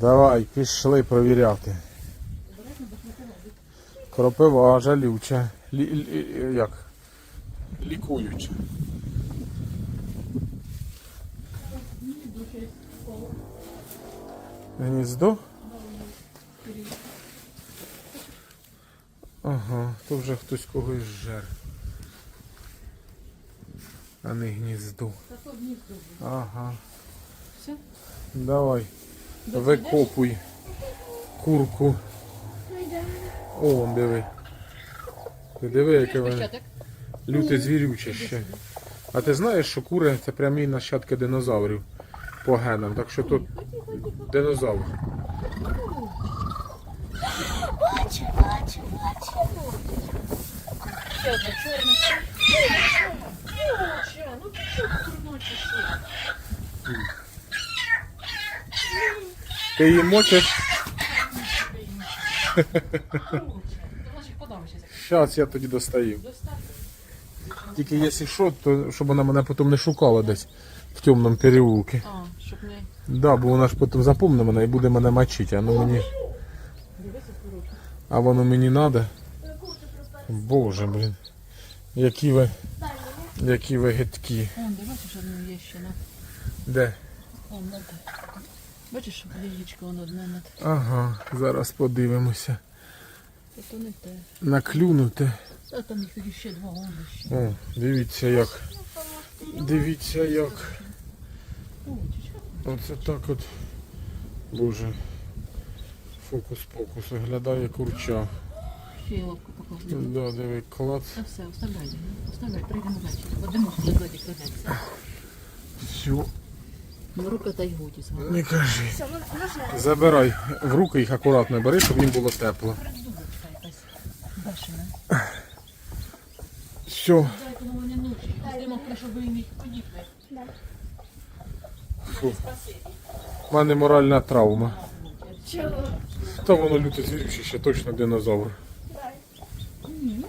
Давай, пішли провіряти. Кропива жалюча. Лі, лі- як? Лікуюча. Гніздо? Ага, то вже хтось когось жер. А не гніздо. Ага. Все? Давай. Викопуй курку. О, диви. Ти диви, яке воно люте звірюче ще. А ти знаєш, що кури це прямі нащадки динозаврів по генам. Так що тут динозавр. Бачу, бачу, бачу. Ще одна чорна. Чорна, ну ти що курночі ще? Ти її мочиш? Зараз я тоді достаю. Тільки якщо що, то щоб вона мене потім не шукала десь в темному переулку. А, щоб не... Да, бо вона ж потім запомне мене і буде мене мочити. А ну мені. А воно мені треба. Боже, блін. Які ви. Які ви гидкі. Де? Бачиш, яєчко воно одне над... Ага, зараз подивимося. Та то не те. Наклюнути. Та там їх тоді ще два, ще. О, дивіться як. Дивіться як. Оце так от. Боже. Фокус-покус. Виглядає курча. Ще й лапку показую. Да, диви, клац. Та все, оставляй. Оставляй, прийдемо ввечері. В додик ведеться. Все, Ну, рука та й годі згадує. не кажи. Можна? Забирай в руки їх акуратно бери, щоб їм було тепло. Все. Фу. У мене моральна травма. Чого? Та воно люте звірюче, ще точно динозавр. Ні.